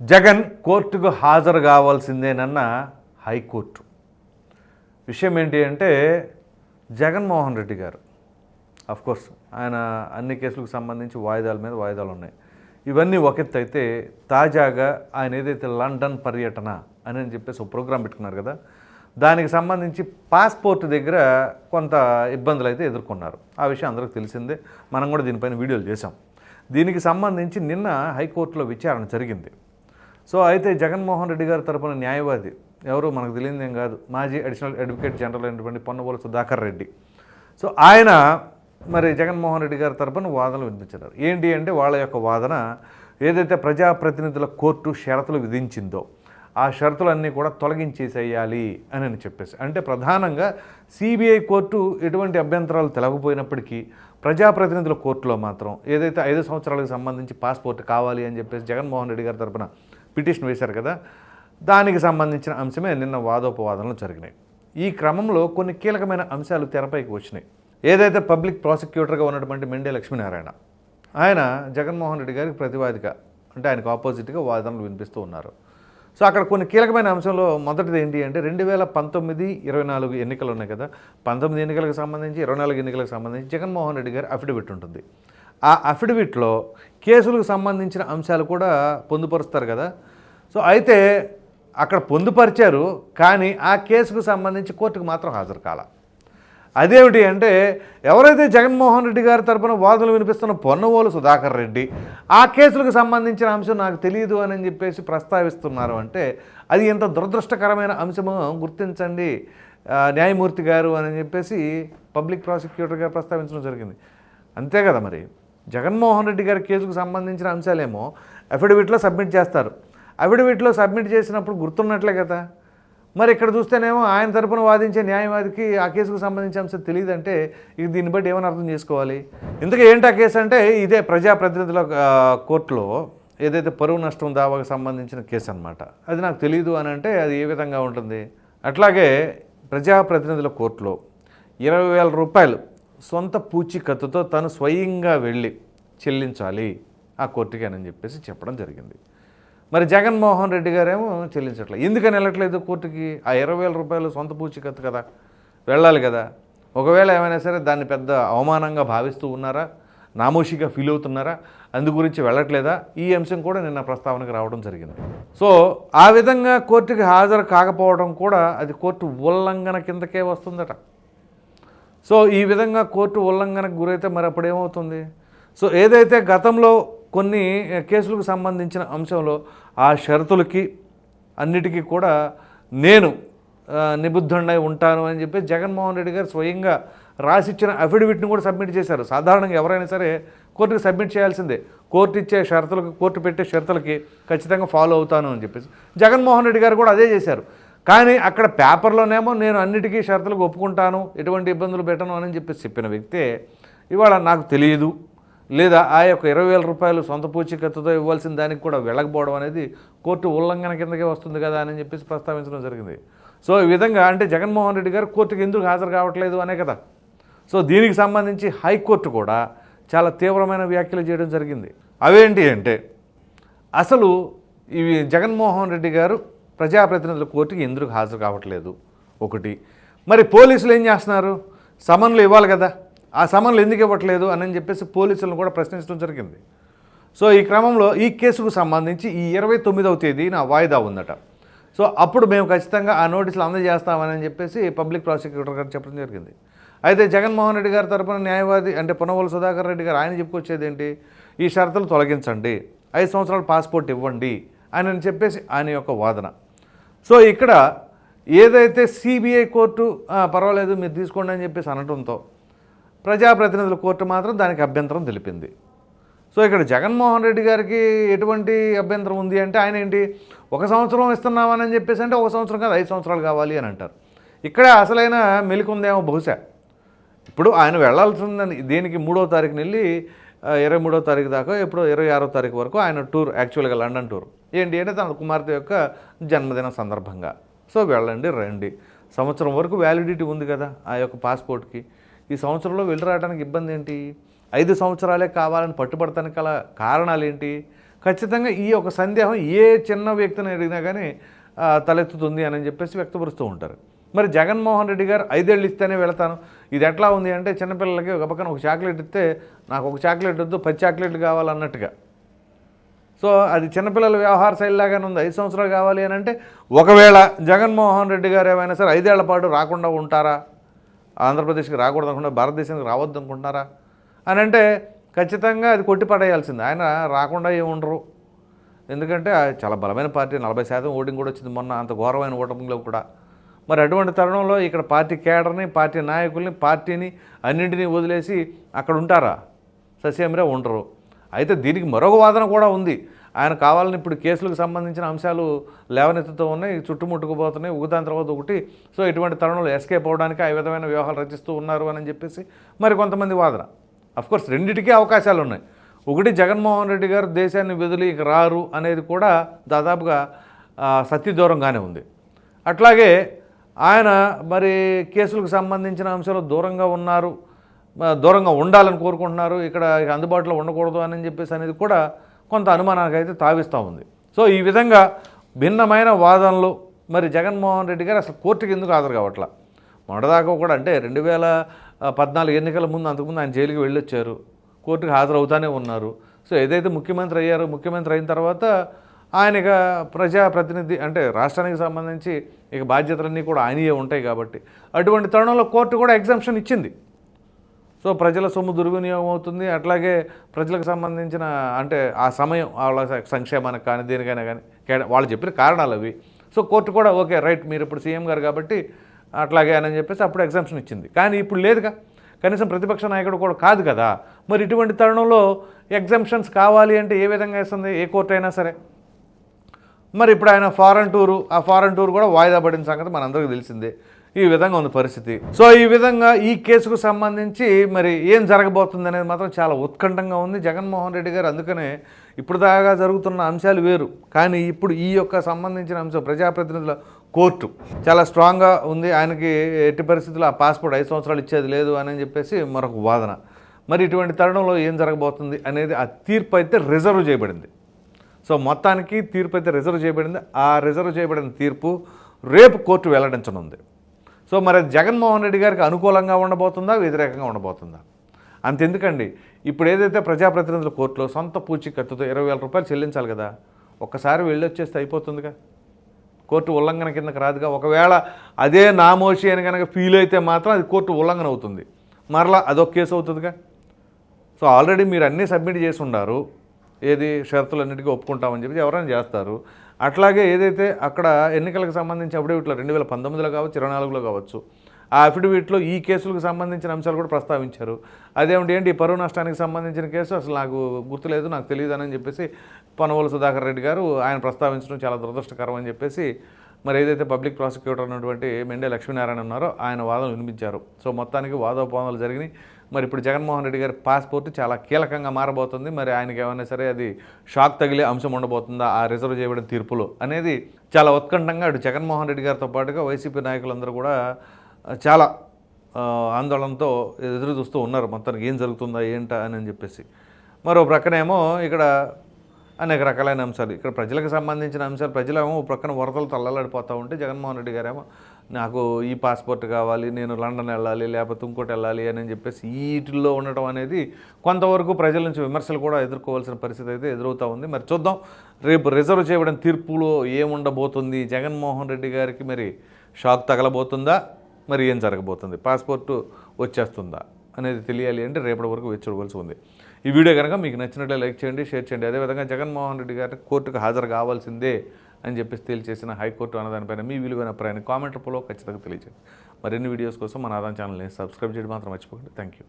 జగన్ కోర్టుకు హాజరు కావాల్సిందేనన్న హైకోర్టు. విషయం ఏంటి అంటే జగన్మోహన్ రెడ్డి గారు కోర్స్ ఆయన అన్ని కేసులకు సంబంధించి వాయిదాల మీద వాయిదాలు ఉన్నాయి. ఇవన్నీ ఒక అయితే తాజాగా ఆయన ఏదైతే లండన్ పర్యటన అని అని చెప్పేసి ఒక ప్రోగ్రాం పెట్టుకున్నారు కదా దానికి సంబంధించి పాస్పోర్ట్ దగ్గర కొంత ఇబ్బందులు అయితే ఎదుర్కొన్నారు. ఆ విషయం అందరికి తెలిసిందే. మనం కూడా దీనిపైన వీడియోలు చేసాం దీనికి సంబంధించి నిన్న హైకోర్టులో విచారణ జరిగింది. సో అయితే జగన్మోహన్ రెడ్డి గారి తరపున న్యాయవాది ఎవరు? మనకు తెలియదు ఏం కాదు. మాజీ అడిషనల్ అడ్వకేట్ జనరల్ అయినటువంటి పొన్నబోల సుధాకర్ రెడ్డి. సో ఆయన మరి జగన్మోహన్ రెడ్డి గారి తరపున వాదనలు వినిపించారు. ఏంటి అంటే వాళ్ళ యొక్క వాదన ఏదైతే ప్రజాప్రతినిధుల కోర్టు షరతులు విధించిందో ఆ షరతులన్నీ కూడా తొలగించేసేయాలి అని అని చెప్పేసి. అంటే ప్రధానంగా సిబిఐ కోర్టు ఎటువంటి అభ్యంతరాలు తెలవకపోయినప్పటికీ ప్రజాప్రతినిధుల కోర్టులో మాత్రం ఏదైతే ఐదు సంవత్సరాలకు సంబంధించి పాస్పోర్ట్ కావాలి అని చెప్పేసి జగన్మోహన్ రెడ్డి గారి తరపున పిటిషన్ వేశారు కదా దానికి సంబంధించిన అంశమే నిన్న వాదోపవాదనలు జరిగినాయి. ఈ క్రమంలో కొన్ని కీలకమైన అంశాలు తెరపైకి వచ్చినాయి. ఏదైతే పబ్లిక్ ప్రాసిక్యూటర్గా ఉన్నటువంటి మెండే లక్ష్మీనారాయణ ఆయన జగన్మోహన్ రెడ్డి గారికి ప్రతివాదిక అంటే ఆయనకు ఆపోజిట్గా వాదనలు వినిపిస్తూ ఉన్నారు. సో అక్కడ కొన్ని కీలకమైన అంశంలో మొదటిది ఏంటి అంటే రెండు వేల పంతొమ్మిది ఇరవై నాలుగు ఎన్నికలు ఉన్నాయి కదా పంతొమ్మిది ఎన్నికలకు సంబంధించి ఇరవై నాలుగు ఎన్నికలకు సంబంధించి జగన్మోహన్ రెడ్డి గారి అఫిడవిట్ ఉంటుంది. ఆ అఫిడవిట్లో కేసులకు సంబంధించిన అంశాలు కూడా పొందుపరుస్తారు కదా. సో అయితే అక్కడ పొందుపరిచారు కానీ ఆ కేసుకు సంబంధించి కోర్టుకు మాత్రం హాజరు కాల. అదేమిటి అంటే ఎవరైతే జగన్మోహన్ రెడ్డి గారి తరపున వాదనలు వినిపిస్తున్న పొన్నవోలు సుధాకర్ రెడ్డి ఆ కేసులకు సంబంధించిన అంశం నాకు తెలియదు అని చెప్పేసి ప్రస్తావిస్తున్నారు అంటే అది ఎంత దురదృష్టకరమైన అంశమో గుర్తించండి న్యాయమూర్తి గారు అని చెప్పేసి పబ్లిక్ ప్రాసిక్యూటర్ గారు ప్రస్తావించడం జరిగింది. అంతే కదా మరి? జగన్మోహన్ రెడ్డి గారి కేసుకు సంబంధించిన అంశాలేమో అఫిడవిట్లో సబ్మిట్ చేస్తారు. అఫిడవిట్లో సబ్మిట్ చేసినప్పుడు గుర్తున్నట్లే కదా. మరి ఇక్కడ చూస్తేనేమో ఆయన తరపున వాదించే న్యాయవాదికి ఆ కేసుకు సంబంధించిన అంశం తెలియదంటే ఇది దీన్ని బట్టి ఏమని అర్థం చేసుకోవాలి? ఇందుకే ఏంటి ఆ కేసు అంటే ఇదే ప్రజాప్రతినిధుల కోర్టులో ఏదైతే పరువు నష్టం దావాకు సంబంధించిన కేసు అనమాట అది నాకు తెలియదు అని అంటే అది ఏ విధంగా ఉంటుంది? అట్లాగే ప్రజాప్రతినిధుల కోర్టులో ఇరవై వేల రూపాయలు సొంత పూచీకత్తుతో తను స్వయంగా వెళ్ళి చెల్లించాలి ఆ కోర్టుకి అని చెప్పేసి చెప్పడం జరిగింది. మరి జగన్మోహన్ రెడ్డి గారేమో చెల్లించట్లేదు ఎందుకని వెళ్ళట్లేదు కోర్టుకి? ఆ ఇరవై వేల రూపాయలు సొంత పూచికత్తు కదా వెళ్ళాలి కదా. ఒకవేళ ఏమైనా సరే దాన్ని పెద్ద అవమానంగా భావిస్తూ ఉన్నారా? నామోషిగా ఫీల్ అవుతున్నారా? అందు గురించి వెళ్ళట్లేదా? ఈ అంశం కూడా నిన్న ప్రస్తావనకు రావడం జరిగింది. సో ఆ విధంగా కోర్టుకి హాజరు కాకపోవడం కూడా అది కోర్టు ఉల్లంఘన కిందకే వస్తుందట. సో ఈ విధంగా కోర్టు ఉల్లంఘనకు గురైతే మరి అప్పుడు ఏమవుతుంది? సో ఏదైతే గతంలో కొన్ని కేసులకు సంబంధించిన అంశంలో ఆ షరతులకి అన్నిటికీ కూడా నేను ఆ, నిబుద్ధుడై ఉంటాను అని చెప్పి జగన్మోహన్ రెడ్డి గారు స్వయంగా రాసిచ్చిన అఫిడవిట్ని కూడా సబ్మిట్ చేశారు. సాధారణంగా ఎవరైనా సరే కోర్టుకి సబ్మిట్ చేయాల్సిందే. కోర్టు ఇచ్చే షరతులకు కోర్టు పెట్టే షరతులకి ఖచ్చితంగా ఫాలో అవుతాను అని చెప్పేసి జగన్మోహన్ రెడ్డి గారు కూడా అదే చేశారు. కానీ అక్కడ పేపర్లోనేమో నేను అన్నిటికీ షరతులకు ఒప్పుకుంటాను ఎటువంటి ఇబ్బందులు పెట్టను అని చెప్పేసి చెప్పిన వ్యక్తే ఇవాళ నాకు తెలియదు. లేదా ఆ యొక్క ఇరవై వేల రూపాయలు సొంత పూచీకత్తుతో ఇవ్వాల్సిన దానికి కూడా వెళ్ళకపోవడం అనేది కోర్టు ఉల్లంఘన కిందకే వస్తుంది కదా అని చెప్పేసి ప్రస్తావించడం జరిగింది. సో ఈ విధంగా అంటే జగన్మోహన్ రెడ్డి గారు కోర్టుకి ఎందుకు హాజరు కావట్లేదు అనే కదా. సో దీనికి సంబంధించి హైకోర్టు కూడా చాలా తీవ్రమైన వ్యాఖ్యలు చేయడం జరిగింది. అవేంటి అంటే అసలు ఇవి జగన్మోహన్ రెడ్డి గారు ప్రజాప్రతినిధుల కోర్టుకి ఎందుకు హాజరు కావట్లేదు? ఒకటి. మరి పోలీసులు ఏం చేస్తున్నారు? సమన్లు ఇవ్వాలి కదా. ఆ సమన్లు ఎందుకు ఇవ్వట్లేదు అని చెప్పేసి పోలీసులను కూడా ప్రశ్నించడం జరిగింది. సో ఈ క్రమంలో ఈ కేసుకు సంబంధించి ఈ ఇరవై తొమ్మిదవ తేదీన వాయిదా ఉందట. సో అప్పుడు మేము ఖచ్చితంగా ఆ నోటీసులు అందజేస్తామని చెప్పేసి పబ్లిక్ ప్రాసిక్యూటర్ గారు చెప్పడం జరిగింది. అయితే జగన్మోహన్ రెడ్డి గారి తరపున న్యాయవాది అంటే పొన్నవోలు సుధాకర్ రెడ్డి గారు ఆయన చెప్పుకొచ్చేది ఏంటి? ఈ షరతులు తొలగించండి. ఐదు సంవత్సరాల పాస్పోర్ట్ ఇవ్వండి అని చెప్పేసి ఆయన యొక్క వాదన. సో ఇక్కడ ఏదైతే సిబిఐ కోర్టు పర్వాలేదు మీరు తీసుకోండి అని చెప్పేసి అనడంతో ప్రజాప్రతినిధుల కోర్టు మాత్రం దానికి అభ్యంతరం తెలిపింది. సో ఇక్కడ జగన్మోహన్ రెడ్డి గారికి ఎటువంటి అభ్యంతరం ఉంది అంటే ఆయన ఏంటి? ఒక సంవత్సరం ఇస్తున్నామని చెప్పేసి అంటే ఒక సంవత్సరం కాదు ఐదు సంవత్సరాలు కావాలి అని అంటారు. ఇక్కడ అసలైన మెలికుందేమో బహుశా. ఇప్పుడు ఆయన వెళ్ళాల్సిందని దీనికి మూడో తారీఖున వెళ్ళి ఇరవై మూడో తారీఖు దాకా ఎప్పుడో ఇరవై ఆరో తారీఖు వరకు ఆయన టూర్ యాక్చువల్గా లండన్ టూర్. ఏంటి అంటే తన కుమార్తె యొక్క జన్మదిన సందర్భంగా. సో వెళ్ళండి రండి. సంవత్సరం వరకు వ్యాలిడిటీ ఉంది కదా ఆ యొక్క పాస్పోర్ట్కి. ఈ సంవత్సరంలో వెళ్ళి రావడానికి ఇబ్బంది ఏంటి? ఐదు సంవత్సరాలే కావాలని పట్టుబడటానికి గల కారణాలు ఏంటి? ఖచ్చితంగా ఈ ఒక సందేహం ఏ చిన్న వ్యక్తిని అడిగినా కానీ తలెత్తుతుంది అని చెప్పేసి వ్యక్తపరుస్తూ ఉంటారు. మరి జగన్మోహన్ రెడ్డి గారు ఐదేళ్ళు ఇస్తేనే వెళతాను. ఇది ఎట్లా ఉంది అంటే చిన్నపిల్లలకి ఒక పక్కన ఒక చాక్లెట్ ఇస్తే నాకు ఒక చాక్లెట్ వద్దు పది చాక్లెట్లు కావాలన్నట్టుగా. సో అది చిన్నపిల్లల వ్యవహార శైలిలాగానే ఉంది. ఐదు సంవత్సరాలు కావాలి అని అంటే ఒకవేళ జగన్మోహన్ రెడ్డి గారు ఏమైనా సరే ఐదేళ్ళ పాటు రాకుండా ఉంటారా? ఆంధ్రప్రదేశ్కి రాకూడదు అనుకుంటారా భారతదేశానికి రావద్దు అనుకుంటున్నారా? అని అంటే ఖచ్చితంగా అది కొట్టిపడేయాల్సింది. ఆయన రాకుండా ఏమి ఉండరు. ఎందుకంటే చాలా బలమైన పార్టీ నలభై శాతం ఓటింగ్ కూడా వచ్చింది మొన్న అంత ఘోరమైన ఓటమిలో కూడా. మరి అటువంటి తరుణంలో ఇక్కడ పార్టీ కేడర్ని పార్టీ నాయకుల్ని పార్టీని అన్నింటినీ వదిలేసి అక్కడ ఉంటారా? ససేమిరా ఉండరు. అయితే దీనికి మరొక వాదన కూడా ఉంది. ఆయన కావాలని ఇప్పుడు కేసులకు సంబంధించిన అంశాలు లేవనెత్తుతూ ఉన్నాయి చుట్టుముట్టుకుపోతున్నాయి. ఒకదాని తర్వాత ఒకటి సో ఇటువంటి తరుణంలో ఎస్కేప్ అవడానికి ఆ విధమైన వ్యూహాలు రచిస్తూ ఉన్నారు అని చెప్పేసి మరి కొంతమంది వాదన. అఫ్కోర్స్ రెండింటికీ అవకాశాలు ఉన్నాయి. ఒకటి జగన్మోహన్ రెడ్డి గారు దేశాన్ని వదిలి రారు అనేది కూడా దాదాపుగా ఆ, సత్యదూరంగానే ఉంది. అట్లాగే ఆయన మరి కేసులకు సంబంధించిన అంశాలు దూరంగా ఉన్నారు. దూరంగా ఉండాలని కోరుకుంటున్నారు. ఇక్కడ అందుబాటులో ఉండకూడదు అని చెప్పేసి అనేది కూడా కొంత అనుమానానికి అయితే తావిస్తూ ఉంది. సో ఈ విధంగా భిన్నమైన వాదనలు మరి జగన్మోహన్ రెడ్డి గారు అసలు కోర్టుకి ఎందుకు హాజరు కావట్లా? మొదటిదాకా కూడా అంటే రెండు వేల పద్నాలుగు ఎన్నికల ముందు అంతకుముందు ఆయన జైలుకి వెళ్ళొచ్చారు. కోర్టుకు హాజరవుతానే ఉన్నారు. సో ఏదైతే ముఖ్యమంత్రి అయ్యారో ముఖ్యమంత్రి అయిన తర్వాత ఆయన ఇక ప్రజాప్రతినిధి అంటే రాష్ట్రానికి సంబంధించి ఇక బాధ్యతలన్నీ కూడా ఆయనయే ఉంటాయి కాబట్టి అటువంటి తరుణంలో కోర్టు కూడా ఎగ్జామ్షన్ ఇచ్చింది. సో ప్రజల సొమ్ము దుర్వినియోగం అవుతుంది. అట్లాగే ప్రజలకు సంబంధించిన అంటే ఆ సమయం వాళ్ళ సంక్షేమానికి కానీ దేనికైనా కానీ వాళ్ళు చెప్పిన కారణాలు అవి. సో కోర్టు కూడా ఓకే రైట్ మీరు ఇప్పుడు సీఎం గారు కాబట్టి అట్లాగే అని చెప్పేసి అప్పుడు ఎగ్జామ్షన్ ఇచ్చింది. కానీ ఇప్పుడు లేదుగా. కనీసం ప్రతిపక్ష నాయకుడు కూడా కాదు కదా. మరి ఇటువంటి తరుణంలో ఎగ్జామ్షన్స్ కావాలి అంటే ఏ విధంగా ఇస్తుంది ఏ కోర్టు అయినా సరే. మరి ఇప్పుడు ఆయన ఫారెన్ టూరు ఆ ఫారెన్ టూర్ కూడా వాయిదా పడిన సంగతి మనందరికీ తెలిసిందే. ఈ విధంగా ఉంది పరిస్థితి. సో ఈ విధంగా ఈ కేసుకు సంబంధించి మరి ఏం జరగబోతుంది అనేది మాత్రం చాలా ఉత్కంఠంగా ఉంది. జగన్మోహన్ రెడ్డి గారు అందుకనే ఇప్పుడు దాకా జరుగుతున్న అంశాలు వేరు. కానీ ఇప్పుడు ఈ యొక్క సంబంధించిన అంశం ప్రజాప్రతినిధుల కోర్టు చాలా స్ట్రాంగ్గా ఉంది. ఆయనకి ఎట్టి పరిస్థితుల్లో ఆ పాస్పోర్ట్ ఐదు సంవత్సరాలు ఇచ్చేది లేదు అని చెప్పేసి మరొక వాదన. మరి ఇటువంటి తరుణంలో ఏం జరగబోతుంది అనేది ఆ తీర్పు అయితే రిజర్వ్ చేయబడింది. సో మొత్తానికి తీర్పు అయితే రిజర్వ్ చేయబడింది. ఆ రిజర్వ్ చేయబడిన తీర్పు రేపు కోర్టు వెల్లడించనుంది. సో మరి జగన్మోహన్ రెడ్డి గారికి అనుకూలంగా ఉండబోతుందా వ్యతిరేకంగా ఉండబోతుందా? అంతెందుకండి. ఇప్పుడు ఏదైతే ప్రజాప్రతినిధుల కోర్టులో సొంత పూచీకత్తుతో ఇరవై వేల రూపాయలు చెల్లించాలి కదా ఒక్కసారి వెళ్ళి వచ్చేస్తే అయిపోతుందిగా. కోర్టు ఉల్లంఘన కిందకి రాదుగా. ఒకవేళ అదే నామోషి అని కనుక ఫీల్ అయితే మాత్రం అది కోర్టు ఉల్లంఘన అవుతుంది. మరలా అదొక కేసు అవుతుందిగా. సో ఆల్రెడీ మీరు అన్నీ సబ్మిట్ చేసి ఉన్నారు ఏది షరతులన్నిటికీ ఒప్పుకుంటామని చెప్పి ఎవరైనా చేస్తారు. అట్లాగే ఏదైతే అక్కడ ఎన్నికలకు సంబంధించి అఫిడవిట్లో రెండు వేల పంతొమ్మిదిలో కావచ్చు ఇరవై నాలుగులో కావచ్చు ఆ అఫిడవిట్లో ఈ కేసులకు సంబంధించిన అంశాలు కూడా ప్రస్తావించారు. అదేమిటి ఏంటి ఈ పరువు నష్టానికి సంబంధించిన కేసు? అసలు నాకు గుర్తులేదు నాకు తెలియదు అని చెప్పేసి పనవోలు సుధాకర్ రెడ్డి గారు ఆయన ప్రస్తావించడం చాలా దురదృష్టకరం అని చెప్పేసి మరి ఏదైతే పబ్లిక్ ప్రాసిక్యూటర్ ఉన్నటువంటి మెండే లక్ష్మీనారాయణ ఉన్నారో ఆయన వాదనలు వినిపించారు. సో మొత్తానికి వాదోపవాదాలు జరిగినాయి. మరి ఇప్పుడు జగన్మోహన్ రెడ్డి గారి పాస్పోర్ట్ చాలా కీలకంగా మారబోతుంది. మరి ఆయనకి ఏమైనా సరే అది షాక్ తగిలే అంశం ఉండబోతుందా? ఆ రిజర్వ్ చేయబడిన తీర్పులో అనేది చాలా ఉత్కంఠంగా అటు జగన్మోహన్ రెడ్డి గారితో పాటుగా వైసీపీ నాయకులందరూ కూడా చాలా ఆందోళనతో ఎదురు చూస్తూ ఉన్నారు. మొత్తానికి ఏం జరుగుతుందా ఏంటా అని చెప్పేసి. మరో ప్రక్కనేమో ఇక్కడ అనేక రకాలైన అంశాలు. ఇక్కడ ప్రజలకు సంబంధించిన అంశాలు ప్రజలేమో ప్రక్కన వరదలు తల్లలాడిపోతూ ఉంటే జగన్మోహన్ రెడ్డి గారేమో నాకు ఈ పాస్పోర్ట్ కావాలి నేను లండన్ వెళ్ళాలి లేకపోతే ఇంకోటి వెళ్ళాలి అని చెప్పేసి వీటిల్లో ఉండటం అనేది కొంతవరకు ప్రజల నుంచి విమర్శలు కూడా ఎదుర్కోవాల్సిన పరిస్థితి అయితే ఎదురవుతూ ఉంది. మరి చూద్దాం. రేపు రిజర్వ్ చేయబడిన తీర్పులో ఏముండబోతుంది? జగన్మోహన్ రెడ్డి గారికి మరి షాక్ తగలబోతుందా? మరి ఏం జరగబోతుంది? పాస్పోర్టు వచ్చేస్తుందా అనేది తెలియాలి అంటే రేపటి వరకు వేచి చూడవలసి ఉంది. ఈ వీడియో కనుక మీకు నచ్చినట్లే లైక్ చేయండి షేర్ చేయండి. అదేవిధంగా జగన్మోహన్ రెడ్డి గారి కోర్టుకు హాజరు కావాల్సిందే అని చెప్పేసి తేల్చేసిన హైకోర్టు అన్నదానిపైన మీ విలువైన అభిప్రాయాన్ని కామెంట్ రూపంలో ఖచ్చితంగా తెలియజేయండి మరిన్ని వీడియోస్ కోసం మన ఆదాన్ ఛానల్ని సబ్స్క్రైబ్ చేయడం మాత్రం మర్చిపోకండి. Thank you